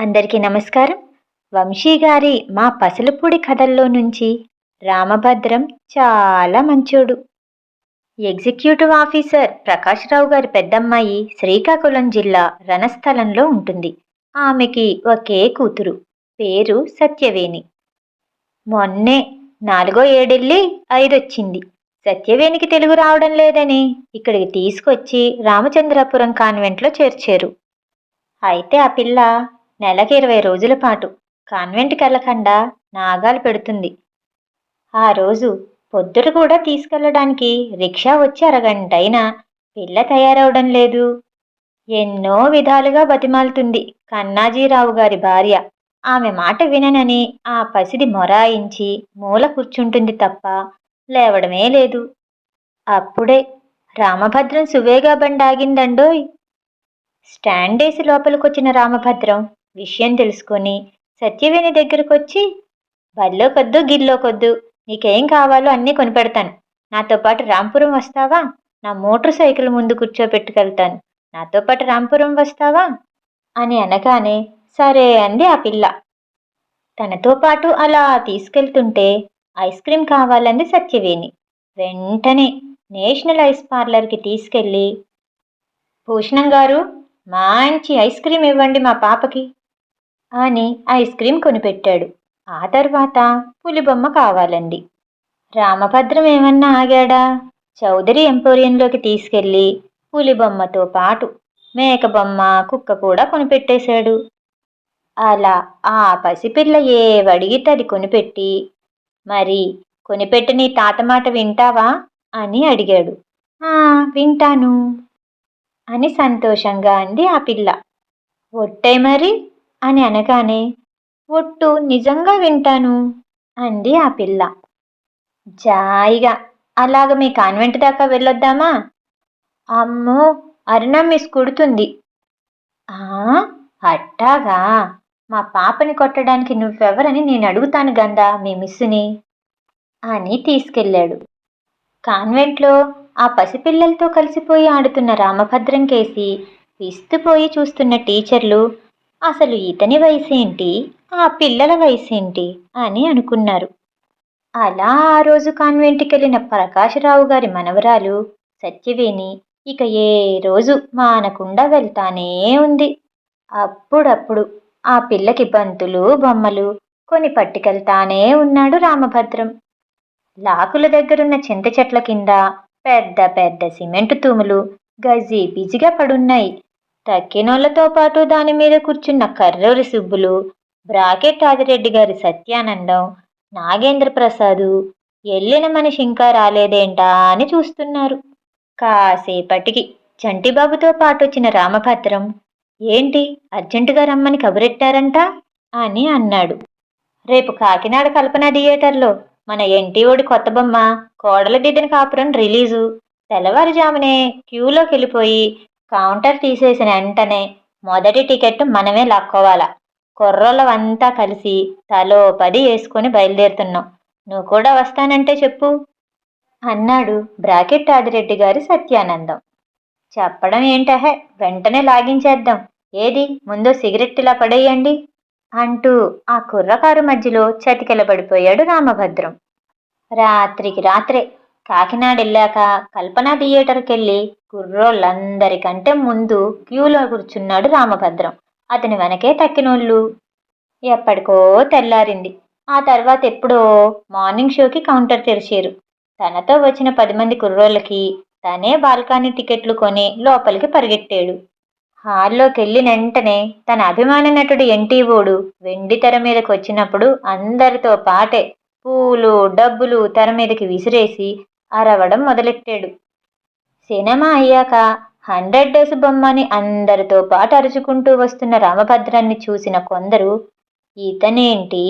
అందరికీ నమస్కారం. వంశీ గారి మా పసలపూడి కథల్లో నుంచి రామభద్రం చాలా మంచోడు. ఎగ్జిక్యూటివ్ ఆఫీసర్ ప్రకాశ్రావు గారి పెద్దమ్మాయి శ్రీకాకుళం జిల్లా రణస్థలంలో ఉంటుంది. ఆమెకి ఒకే కూతురు. పేరు సత్యవేణి. మొన్నే నాలుగో ఏడెళ్ళి ఐదొచ్చింది. సత్యవేణికి తెలుగు రావడం లేదని ఇక్కడికి తీసుకొచ్చి రామచంద్రపురం కాన్వెంట్లో చేర్చారు. అయితే ఆ పిల్ల నెలకి ఇరవై రోజుల పాటు. కాన్వెంట్కి వెళ్ళకుండా నాగాలు పెడుతుంది. ఆ రోజు పొద్దుట కూడా తీసుకెళ్ళడానికి రిక్షా వచ్చి అరగంట అయినా పిల్ల తయారవడం లేదు. ఎన్నో విధాలుగా బతిమాలుతుంది కన్నాజీరావు గారి భార్య. ఆమె మాట విననని ఆ పసిది మొరాయించి మూల కూర్చుంటుంది తప్ప లేవడమే లేదు. అప్పుడే రామభద్రం సువేగా బండి ఆగిందండోయ్ స్టాండ్ వేసి లోపలికొచ్చిన రామభద్రం విషయం తెలుసుకొని సత్యవేణి దగ్గరకొచ్చి బల్లో కొద్దు గిల్లో కొద్దు నీకేం కావాలో అన్నీ కొనిపెడతాను. నాతో పాటు రాంపురం వస్తావా? నా మోటార్ సైకిల్ ముందు కూర్చోపెట్టుకెళ్తాను. నాతో పాటు రాంపురం వస్తావా? అని అనగానే సరే అంది ఆ పిల్ల. తనతో పాటు అలా తీసుకెళ్తుంటే ఐస్ క్రీం కావాలంది సత్యవేణి. వెంటనే నేషనల్ ఐస్ పార్లర్కి తీసుకెళ్ళి భూషణం గారు మంచి ఐస్ క్రీం ఇవ్వండి మా పాపకి. అని ఐస్ క్రీం కొనిపెట్టాడు. ఆ తర్వాత పులిబొమ్మ కావాలండి రామభద్రం ఏమన్నా ఆగాడా? చౌదరి ఎంపోరియంలోకి తీసుకెళ్ళి పులిబొమ్మతో పాటు మేక బొమ్మ కుక్క కూడా కొనిపెట్టేశాడు. అలా ఆ పసిపిల్ల ఏ వడిగితే అది కొనిపెట్టి మరి కొనిపెట్టి నీ తాత మాట వింటావా? అని అడిగాడు. "ఆ, వింటాను అని సంతోషంగా అంది ఆ పిల్ల. ఒట్టే మరి? అని అనగానే ఒట్టు నిజంగా వింటాను అంది ఆ పిల్ల. జాయిగా అలాగ మీ కాన్వెంట్ దాకా వెళ్ళొద్దామా? అమ్మో అరుణ మిస్ కుడుతుంది. ఆ అట్టాగా? మా పాపని కొట్టడానికి నువ్వెవరని నేను అడుగుతాను గందా మీ మిస్సుని అని తీసుకెళ్ళాడు. కాన్వెంట్లో ఆ పసిపిల్లలతో కలిసిపోయి ఆడుతున్న రామభద్రం కేసి విస్తుపోయి చూస్తున్న టీచర్లు అసలు ఇతని వయసేంటి? ఆ పిల్లల వయసేంటి? అని అనుకున్నారు. అలా ఆ రోజు కాన్వెంట్కి వెళ్ళిన ప్రకాశరావు గారి మనవరాలు సత్యవేణి ఇక ఏ రోజు మానకుండా వెళ్తానే ఉంది. అప్పుడప్పుడు ఆ పిల్లకి బంతులు బొమ్మలు కొని పట్టుకెళ్తానే ఉన్నాడు రామభద్రం. లాకుల దగ్గరున్న చింత చెట్ల కింద పెద్ద పెద్ద సిమెంటు తూములు గజి బిజిగా పడున్నాయి. తక్కినోళ్ళతో పాటు దాని మీద కూర్చున్న కర్రూరి సుబ్బులు బ్రాకెట్ ఆదిరెడ్డి గారి సత్యానందం నాగేంద్ర ప్రసాదు ఎల్లిన మనిషి ఇంకా రాలేదేంటా అని చూస్తున్నారు. కాసేపటికి చంటిబాబుతో పాటు వచ్చిన రామభద్రం ఏంటి అర్జెంటుగా రమ్మని కబురెట్టారంట? అని అన్నాడు. రేపు కాకినాడ కల్పన థియేటర్లో మన ఎన్టీఓడి కొత్త బొమ్మ కోడల దిద్దిన కాపురం రిలీజు. తెల్లవారుజామునే క్యూలోకి వెళ్ళిపోయి కౌంటర్ తీసేసిన వెంటనే మొదటి టికెట్ మనమే లాక్కోవాలా. కుర్రోళ్ళవంతా కలిసి తలో పది వేసుకొని బయలుదేరుతున్నాం. నువ్వు కూడా వస్తానంటే చెప్పు అన్నాడు బ్రాకెట్ ఆదిరెడ్డి గారి సత్యానందం. చెప్పడం ఏంటహే వెంటనే లాగించేద్దాం. ఏది ముందు సిగరెట్ ఇలా పడేయండి అంటూ ఆ కుర్రకారు మధ్యలో చతికిలబడిపోయాడు రామభద్రం. రాత్రికి రాత్రే కాకినాడ వెళ్ళాక కల్పన థియేటర్కి వెళ్ళి కుర్రోళ్ళందరికంటే ముందు క్యూలో కూర్చున్నాడు రామభద్రం. అతని వెనకే తక్కినోళ్ళు ఎప్పటికో తెల్లారింది. ఆ తర్వాత ఎప్పుడో మార్నింగ్ షోకి కౌంటర్ తెరిచారు. తనతో వచ్చిన పది మంది కుర్రోళ్ళకి తనే బాల్కనీ టికెట్లు కొని లోపలికి పరిగెట్టాడు. హాల్లోకి వెళ్ళిన వెంటనే తన అభిమాన నటుడు ఎన్టీవోడు వెండి తెర మీదకి వచ్చినప్పుడు అందరితో పాటే పూలు డబ్బులు తెర మీదకి విసిరేసి అరవడం మొదలెట్టాడు. సినిమా అయ్యాక హండ్రెడ్ డేస్ బొమ్మని అందరితో పాటు అరుచుకుంటూ వస్తున్న రామభద్రాన్ని చూసిన కొందరు ఇతనేంటి?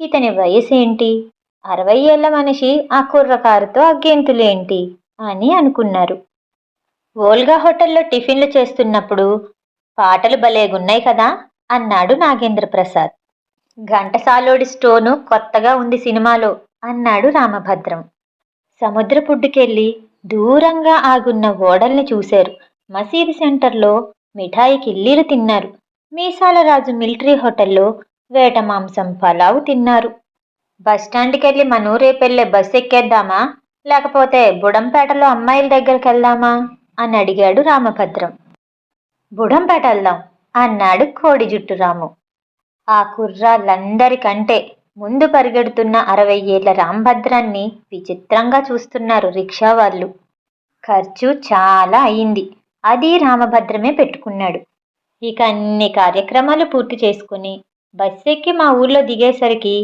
ఇతని వయసేంటి? అరవై ఏళ్ళ మనిషి ఆ కుర్రకారుతో అగ్గెంతులేంటి? అని అనుకున్నారు. ఓల్గా హోటల్లో టిఫిన్లు చేస్తున్నప్పుడు పాటలు భలేగున్నాయి కదా? అన్నాడు నాగేంద్ర ప్రసాద్ ఘంటసాలోడి స్టోను కొత్తగా ఉంది సినిమాలో అన్నాడు రామభద్రం. సముద్రపుడ్డుకెళ్ళి దూరంగా ఆగున్న ఓడల్ని చూశారు. మసీదు సెంటర్లో మిఠాయి కిల్లీలు తిన్నారు. మీసాల రాజు మిలిటరీ హోటల్లో వేట మాంసం పలావు తిన్నారు. బస్టాండ్కి వెళ్ళి మన బస్ ఎక్కేద్దామా? లేకపోతే బుడంపేటలో అమ్మాయిల దగ్గరికి వెళ్దామా అని అడిగాడు రామభద్రం. బుడంపేట వెళ్దాం అన్నాడు కోడి జుట్టు రాము. ఆ కుర్రాళ్ళందరికంటే ముందు పరిగెడుతున్న అరవై ఏళ్ళ రాంభద్రాన్ని విచిత్రంగా చూస్తున్నారు రిక్షా వాళ్ళు. ఖర్చు చాలా అయింది. అది రామభద్రమే పెట్టుకున్నాడు. ఇక అన్ని కార్యక్రమాలు పూర్తి చేసుకుని బస్సెక్కి ఎక్కి మా ఊర్లో దిగేసరికి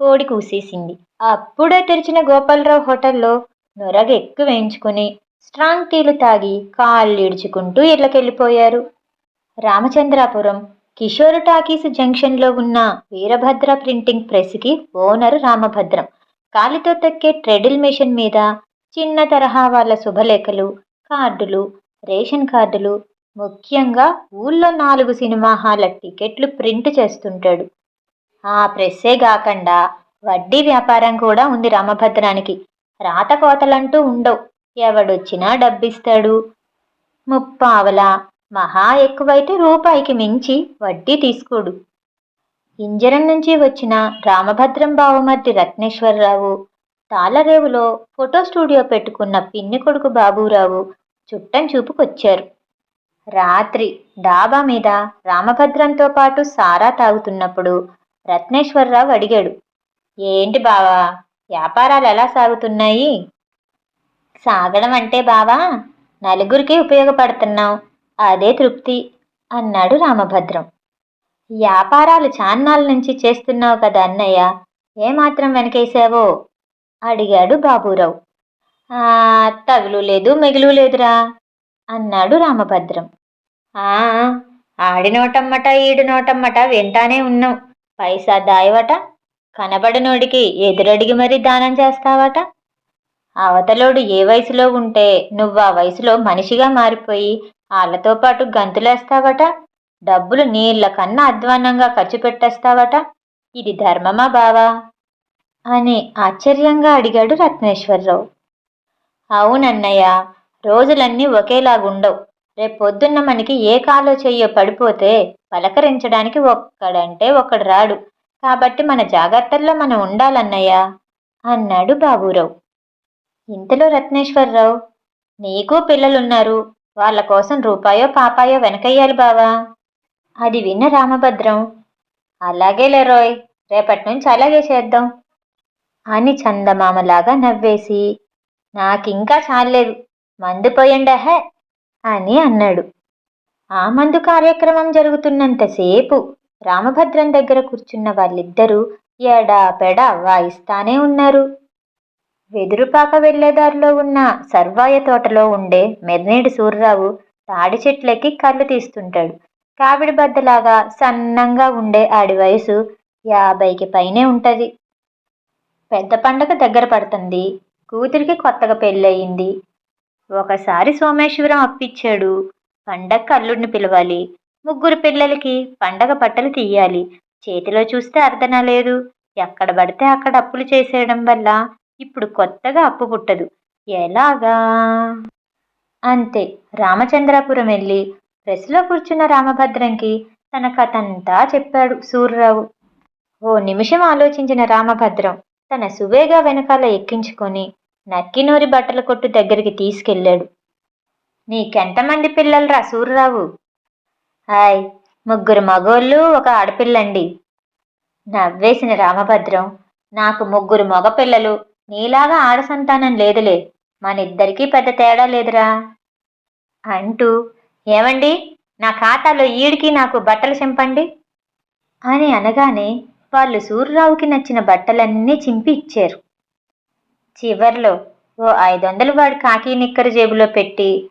కోడి కూసేసింది. అప్పుడే తెరిచిన గోపాలరావు హోటల్లో నొరగ ఎక్కువ వేయించుకుని స్ట్రాంగ్ టీలు తాగి కాళ్ళు ఇడుచుకుంటూ ఇళ్ళకెళ్ళిపోయారు. రామచంద్రాపురం కిషోర్ టాకీస్ జంక్షన్లో ఉన్న వీరభద్ర ప్రింటింగ్ ప్రెస్కి ఓనరు రామభద్రం. కాలితో తక్కే ట్రెడిల్ మెషిన్ మీద చిన్న తరహా వాళ్ళ శుభలేఖలు కార్డులు రేషన్ కార్డులు ముఖ్యంగా ఊళ్ళో నాలుగు సినిమా హాల టికెట్లు ప్రింట్ చేస్తుంటాడు. ఆ ప్రెస్సే కాకుండా వడ్డీ వ్యాపారం కూడా ఉంది రామభద్రానికి. రాత కోతలంటూ ఉండవు. ఎవడొచ్చినా డబ్బిస్తాడు. ముప్పావల మహా ఎక్కువైతే రూపాయికి మించి వడ్డీ తీసుకోడు. ఇంజరం నుంచి వచ్చిన రామభద్రం బావమర్ది రత్నేశ్వరరావు తాళరేవులో ఫోటో స్టూడియో పెట్టుకున్న పిన్ని కొడుకు బాబురావు చుట్టం చూపుకొచ్చారు. రాత్రి డాబా మీద రామభద్రంతో పాటు సారా తాగుతున్నప్పుడు రత్నేశ్వరరావు అడిగాడు ఏంటి బావా వ్యాపారాలు ఎలా సాగుతున్నాయి? సాగడం అంటే బావా నలుగురికి ఉపయోగపడుతున్నావు అదే తృప్తి అన్నాడు రామభద్రం. వ్యాపారాలు చాన్నాళ్ళ నుంచి చేస్తున్నావు కదా అన్నయ్య ఏమాత్రం వెనకేసావో అడిగాడు బాబూరావు. తగులు లేదు మిగులు లేదురా అన్నాడు రామభద్రం. ఆడినోటమ్మట ఆడి నోటమ్మట నోటమ్మట వింటానే ఉన్నాం. పైసా దాయవట కనబడనోడికి ఎదురడిగి మరీ దానం చేస్తావట. అవతలోడు ఏ వయసులో ఉంటే నువ్వు ఆ వయసులో మనిషిగా మారిపోయి వాళ్ళతో పాటు గంతులేస్తావట? డబ్బులు నీళ్ళ కన్నా అధ్వాన్నంగా ఖర్చు పెట్టేస్తావట? ఇది ధర్మమా బావా? అని ఆశ్చర్యంగా అడిగాడు రత్నేశ్వరరావు. అవునన్నయ్య రోజులన్నీ ఒకేలాగుండవు. రేపొద్దున్న మనకి ఏ కాలో చెయ్యో పడిపోతే పలకరించడానికి ఒక్కడంటే ఒక్కడు రాడు. కాబట్టి మన జాగ్రత్తల్లో మనం ఉండాలన్నయ్య అన్నాడు బాబురావు. ఇంతలో రత్నేశ్వరరావు నీకు పిల్లలున్నారు. వాళ్ళ కోసం రూపాయో పాపాయో వెనకయ్యాలి బావా. అది విన్న రామభద్రం అలాగే లేరోయ్ రేపటి నుంచి అలాగే చేద్దాం అని చందమామలాగా నవ్వేసి నాకింకా చాలేదు మందు పోయండహే అని అన్నాడు. ఆ మందు కార్యక్రమం జరుగుతున్నంతసేపు రామభద్రం దగ్గర కూర్చున్న వాళ్ళిద్దరూ ఎడా పెడా వాయిస్తానే ఉన్నారు. వెదురుపాక వెళ్ళేదారిలో ఉన్న సర్వాయ తోటలో ఉండే మెర్నేడు సూర్యరావు తాడి చెట్లకి కళ్ళు తీస్తుంటాడు. కావిడి బద్దలాగా సన్నంగా ఉండే ఆడి వయసు యాభైకి పైనే ఉంటది. పెద్ద పండగ దగ్గర పడుతుంది. కూతురికి కొత్తగా పెళ్ళయింది. ఒకసారి సోమేశ్వరం అప్పిచ్చాడు. పండగ అల్లుడిని పిలవాలి. ముగ్గురు పిల్లలకి పండగ బట్టలు తీయాలి. చేతిలో చూస్తే అర్థన లేదు. ఎక్కడ పడితే అక్కడ అప్పులు చేసేయడం వల్ల ఇప్పుడు కొత్తగా అప్పు పుట్టదు. ఎలాగా? అంతే. రామచంద్రాపురం వెళ్ళి ప్రెస్లో కూర్చున్న రామభద్రంకి తన కథంతా చెప్పాడు సూర్యరావు ఓ నిమిషం ఆలోచించిన రామభద్రం తన సువేగా వెనకాల ఎక్కించుకొని నక్కినూరి బట్టల కొట్టు దగ్గరికి తీసుకెళ్ళాడు. నీకెంతమంది పిల్లలరా సూర్యరావు హాయ్ ముగ్గురు మగోళ్ళు ఒక ఆడపిల్లండి. నవ్వేసిన రామభద్రం నాకు ముగ్గురు మగపిల్లలు నీలాగా ఆడ సంతానం లేదులే. మనిద్దరికీ పెద్ద తేడా లేదురా. అంటూ ఏమండి? నా ఖాతాలో ఈడికి నాకు బట్టలు చింపండి? అని అనగానే వాళ్ళు సూర్యరావుకి నచ్చిన బట్టలన్నీ చింపి ఇచ్చారు. చివర్లో ఓ ఐదు వందలు వాడి కాకి నిక్కరు జేబులో పెట్టి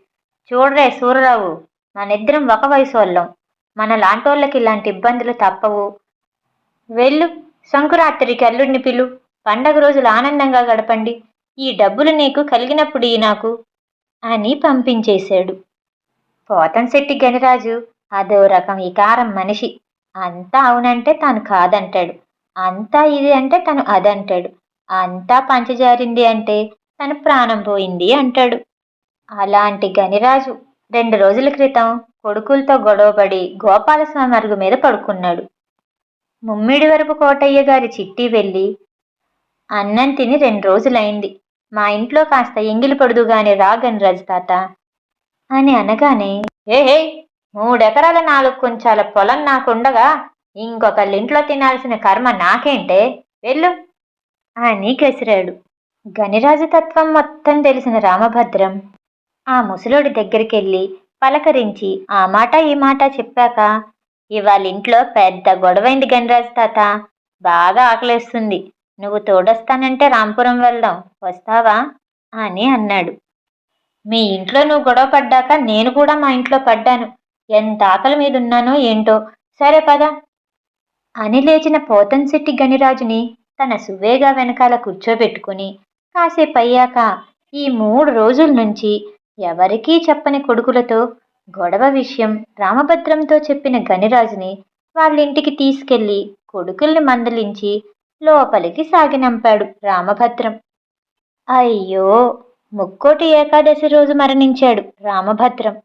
చూడరే సూర్యరావు మనిద్దరం ఒక వయసు వాళ్ళం మన లాంటోళ్ళకి ఇలాంటి ఇబ్బందులు తప్పవు. వెళ్ళు సంకురాత్రికి అల్లుడిని పిలు. పండగ రోజులు ఆనందంగా గడపండి. ఈ డబ్బులు నీకు కలిగినప్పుడు ఈ నాకు అని పంపించేశాడు. పోతంశెట్టి గణరాజు అదో రకం వికారం మనిషి. అంతా అవునంటే తాను కాదంటాడు. అంతా ఇది అంటే తను అదంటాడు. అంతా పంచజారింది అంటే తన ప్రాణం పోయింది అంటాడు. అలాంటి గనిరాజు రెండు రోజుల క్రితం కొడుకులతో గొడవపడి గోపాలస్వామి అరుగు మీద పడుకున్నాడు. ముమ్మిడి వరపు కోటయ్య గారి చిట్టి వెళ్ళి అన్నం తిని రెండు రోజులైంది. మా ఇంట్లో కాస్త ఎంగిలి పడుదు గాని రా గణరాజు తాత. అని అనగానే ఏ హే మూడెకరాల నాలుగు కొంచాల పొలం నాకుండగా ఇంకొకళ్ళింట్లో తినాల్సిన కర్మ నాకేంటే వెళ్ళు అని గసిరాడు గనిరాజు తత్వం మొత్తం తెలిసిన రామభద్రం. ఆ ముసలోడి దగ్గరికెళ్ళి పలకరించి ఆ మాట ఈ మాట చెప్పాక ఇవాళ ఇంట్లో పెద్ద గొడవైంది గనిరాజు తాత. బాగా ఆకలేస్తుంది. నువ్వు తోడొస్తానంటే రాంపురం వెళ్దాం వస్తావా? అని అన్నాడు. మీ ఇంట్లో నువ్వు గొడవ పడ్డాక నేను కూడా మా ఇంట్లో పడ్డాను. ఎంత ఆకలి మీద ఉన్నానో ఏంటో. సరే పద. అని లేచిన పోతంశెట్టి గణిరాజుని తన సువేగా వెనకాల కూర్చోబెట్టుకుని కాసేపు అయ్యాక ఈ మూడు రోజుల నుంచి ఎవరికీ చెప్పని కొడుకులతో గొడవ విషయం రామభద్రంతో చెప్పిన గణిరాజుని వాళ్ళింటికి తీసుకెళ్ళి కొడుకుల్ని మందలించి లోపలికి సాగినంపాడు రామభద్రం. అయ్యో! ముక్కోటి ఏకాదశి రోజు మరణించాడు రామభద్రం.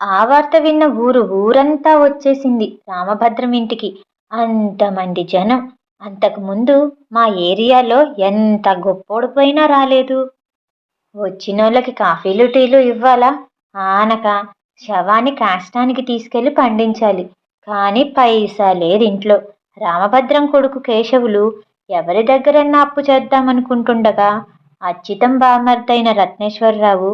ఆ వార్త విన్న ఊరు ఊరంతా వచ్చేసింది రామభద్రం ఇంటికి. అంతమంది జనం. అంతకుముందు మా ఏరియాలో ఎంత గొప్పోడిపోయినా రాలేదు. వచ్చినోళ్ళకి కాఫీలు టీలు ఇవ్వాలా? ఆనక శవాన్ని కాష్టానికి తీసుకెళ్ళి పండించాలి. కానీ పైసా లేదు ఇంట్లో. రామభద్రం కొడుకు కేశవులు ఎవరి దగ్గరన్నా అప్పు చేద్దామనుకుంటుండగా అచ్యుతం బామర్దైన రత్నేశ్వరరావు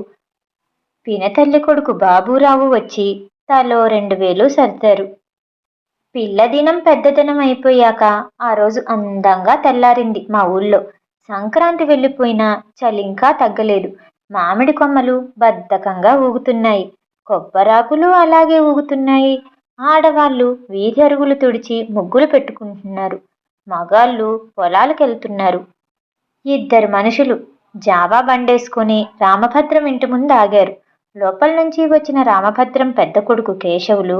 పినతల్లి కొడుకు బాబురావు వచ్చి తలో రెండు వేలు సర్దారు. పిల్లదినం పెద్దదినం అయిపోయాక ఆ రోజు అందంగా తెల్లారింది మా ఊళ్ళో. సంక్రాంతి వెళ్ళిపోయినా చలి ఇంకా తగ్గలేదు. మామిడి కొమ్మలు బద్ధకంగా ఊగుతున్నాయి. కొబ్బరాకులు అలాగే ఊగుతున్నాయి. ఆడవాళ్ళు వీధి అరుగులు తుడిచి ముగ్గులు పెట్టుకుంటున్నారు. మగాళ్ళు పొలాలకెళ్తున్నారు. ఇద్దరు మనుషులు జావా బండేసుకుని రామభద్రం ఇంటి ముందు ఆగారు. లోపల నుంచి వచ్చిన రామభద్రం పెద్ద కొడుకు కేశవులు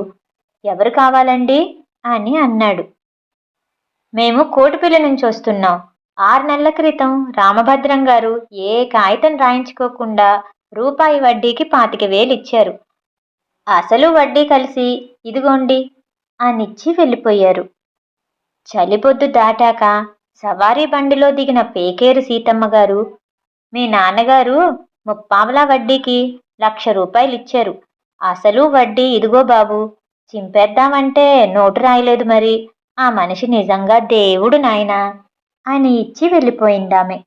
ఎవరు కావాలండి? అని అన్నాడు. మేము కోటిపిల్ల నుంచి వస్తున్నాం. ఆరు నెలల క్రితం రామభద్రం గారు ఏ కాగితం రాయించుకోకుండా రూపాయి వడ్డీకి పాతిక వేలు ఇచ్చారు అసలు వడ్డీ కలిసి ఇదిగోండి అనిచ్చి వెళ్ళిపోయారు. చలిపొద్దు దాటాక సవారీ బండిలో దిగిన పేకేరు సీతమ్మ గారు మీ నాన్నగారు ముప్పావలా వడ్డీకి లక్ష రూపాయలు ఇచ్చారు అసలు వడ్డీ ఇదిగో బాబు చింపేద్దామంటే నోటు రాయలేదు మరి. ఆ మనిషి నిజంగా దేవుడు నాయనా అని ఇచ్చి వెళ్ళిపోయిందామె.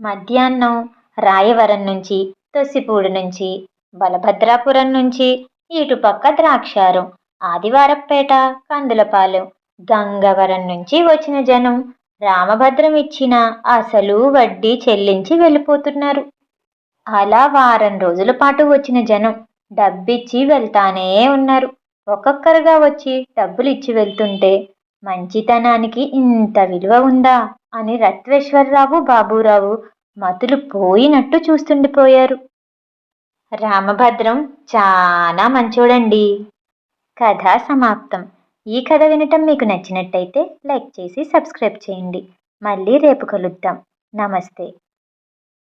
మధ్యాహ్నం రాయవరం నుంచి తొసిపూడి నుంచి బలభద్రాపురం నుంచి ఇటుపక్క ద్రాక్షారం ఆదివారపేట కందులపాలెం గంగవరం నుంచి వచ్చిన జనం రామభద్రం ఇచ్చిన అసలు వడ్డీ చెల్లించి వెళ్ళిపోతున్నారు. అలా వారం రోజుల పాటు వచ్చిన జనం డబ్బిచ్చి వెళ్తానే ఉన్నారు. ఒక్కొక్కరుగా వచ్చి డబ్బులు ఇచ్చి వెళ్తుంటే మంచితనానికి ఇంత విలువ ఉందా అని రత్వేశ్వరరావు బాబురావు మతులు పోయినట్టు చూస్తుండిపోయారు. రామభద్రం చాలా మంచోడండి. కథ సమాప్తం. ఈ కథ వినటం మీకు నచ్చినట్టయితే లైక్ చేసి సబ్స్క్రైబ్ చేయండి. మళ్ళీ రేపు కలుద్దాం. నమస్తే.